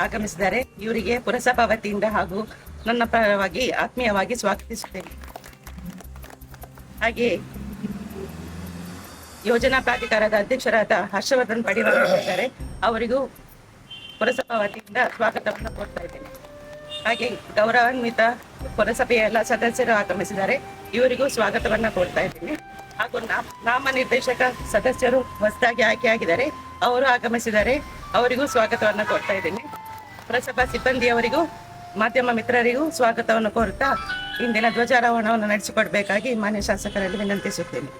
ಆಗಮಿಸಿದ್ದಾರೆ ಇವರಿಗೆ ಪುರಸಭಾ ವತಿಯಿಂದ ಹಾಗೂ ನನ್ನ ಪರವಾಗಿ ಆತ್ಮೀಯವಾಗಿ ಸ್ವಾಗತಿಸುತ್ತೇನೆ. ಹಾಗೆ ಯೋಜನಾ ಪ್ರಾಧಿಕಾರದ ಅಧ್ಯಕ್ಷರಾದ ಹರ್ಷವರ್ಧನ್ ಪಡಿವಾರ್ ಇದ್ದಾರೆ. ಅವರಿಗೂ ಪುರಸಭಾ ವತಿಯಿಂದ ಸ್ವಾಗತವನ್ನು ಕೋರ್ತಾ ಇದ್ದೇನೆ. ಹಾಗೆ ಗೌರವಾನ್ವಿತ ಪುರಸಭೆಯ ಎಲ್ಲ ಸದಸ್ಯರು ಆಗಮಿಸಿದ್ದಾರೆ. ಇವರಿಗೂ ಸ್ವಾಗತವನ್ನ ಕೊಡ್ತಾ ಇದ್ದೇನೆ. ಹಾಗೂ ನಾಮ ನಿರ್ದೇಶಕ ಸದಸ್ಯರು ಹೊಸದಾಗಿ ಆಯ್ಕೆಯಾಗಿದ್ದಾರೆ ಅವರು ಆಗಮಿಸಿದ್ದಾರೆ. ಅವರಿಗೂ ಸ್ವಾಗತವನ್ನ ಕೊಡ್ತಾ ಇದ್ದೇನೆ. ಪುರಸಭಾ ಸಿಬ್ಬಂದಿಯವರಿಗೂ ಮಾಧ್ಯಮ ಮಿತ್ರರಿಗೂ ಸ್ವಾಗತವನ್ನು ಕೋರುತ್ತಾ ಇಂದಿನ ಧ್ವಜಾರೋಹಣವನ್ನು ನಡೆಸಿಕೊಡಬೇಕಾಗಿ ಮಾನ್ಯ ಶಾಸಕರಲ್ಲಿ ವಿನಂತಿಸುತ್ತೇನೆ.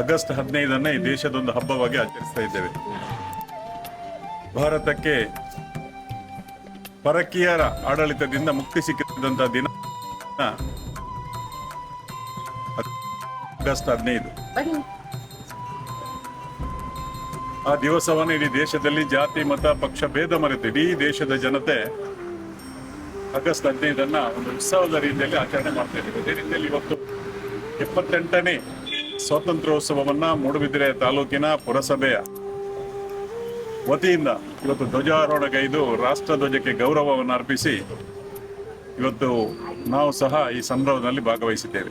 ಆಗಸ್ಟ್ ಹದಿನೈದನ್ನ ಈ ದೇಶದೊಂದು ಹಬ್ಬವಾಗಿ ಆಚರಿಸ್ತಾ ಇದ್ದೇವೆ. ಭಾರತಕ್ಕೆ ಪರಕೀಯರ ಆಡಳಿತದಿಂದ ಮುಕ್ತಿ ಸಿಕ್ಕಿದಂತ ದಿನ ಆಗಸ್ಟ್ ಹದಿನೈದು. ಆ ದಿವಸವನ್ನು ಇಡೀ ದೇಶದಲ್ಲಿ ಜಾತಿ, ಮತ, ಪಕ್ಷ, ಭೇದ ಮರೆತು ಇಡೀ ದೇಶದ ಜನತೆ ಆಗಸ್ಟ್ ಹದಿನೈದನ್ನ ಒಂದು ಉತ್ಸವದ ರೀತಿಯಲ್ಲಿ ಆಚರಣೆ ಮಾಡ್ತಾ ಇದ್ದೀವಿ. ಅದೇ ರೀತಿಯಲ್ಲಿ ಇವತ್ತು ಎಪ್ಪತ್ತೆಂಟನೇ ಸ್ವಾತಂತ್ರ್ಯೋತ್ಸವವನ್ನ ಮೂಡುಬಿದಿರೆ ತಾಲೂಕಿನ ಪುರಸಭೆಯ ವತಿಯಿಂದ ಇವತ್ತು ಧ್ವಜಾರೋಹಣಗೈದು ರಾಷ್ಟ್ರ ಧ್ವಜಕ್ಕೆ ಗೌರವವನ್ನು ಅರ್ಪಿಸಿ ಇವತ್ತು ನಾವು ಸಹ ಈ ಸಂಭ್ರಮದಲ್ಲಿ ಭಾಗವಹಿಸಿದ್ದೇವೆ.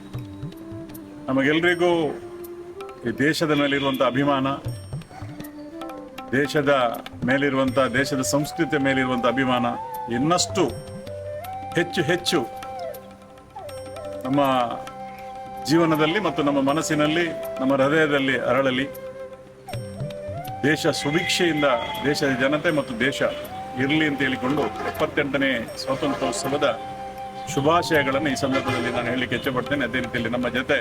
ನಮಗೆಲ್ಲರಿಗೂ ಈ ದೇಶದ ಮೇಲಿರುವಂಥ ಅಭಿಮಾನ, ದೇಶದ ಮೇಲಿರುವಂಥ ದೇಶದ ಸಂಸ್ಕೃತಿಯ ಮೇಲಿರುವಂಥ ಅಭಿಮಾನ ಇನ್ನಷ್ಟು ಹೆಚ್ಚು ಹೆಚ್ಚು ನಮ್ಮ ಜೀವನದಲ್ಲಿ ಮತ್ತು ನಮ್ಮ ಮನಸ್ಸಿನಲ್ಲಿ, ನಮ್ಮ ಹೃದಯದಲ್ಲಿ ಅರಳಲಿ. ದೇಶ ಸುಭಿಕ್ಷೆಯಿಂದ ದೇಶದ ಜನತೆ ಮತ್ತು ದೇಶ ಇರಲಿ ಅಂತ ಹೇಳಿಕೊಂಡು ಎಪ್ಪತ್ತೆಂಟನೇ ಸ್ವಾತಂತ್ರ್ಯೋತ್ಸವದ ಶುಭಾಶಯಗಳನ್ನು ಈ ಸಂದರ್ಭದಲ್ಲಿ ನಾನು ಹೇಳಲಿಕ್ಕೆ ಇಚ್ಛೆಪಡ್ತೇನೆ ಅದೇ ರೀತಿಯಲ್ಲಿ ನಮ್ಮ ಜೊತೆ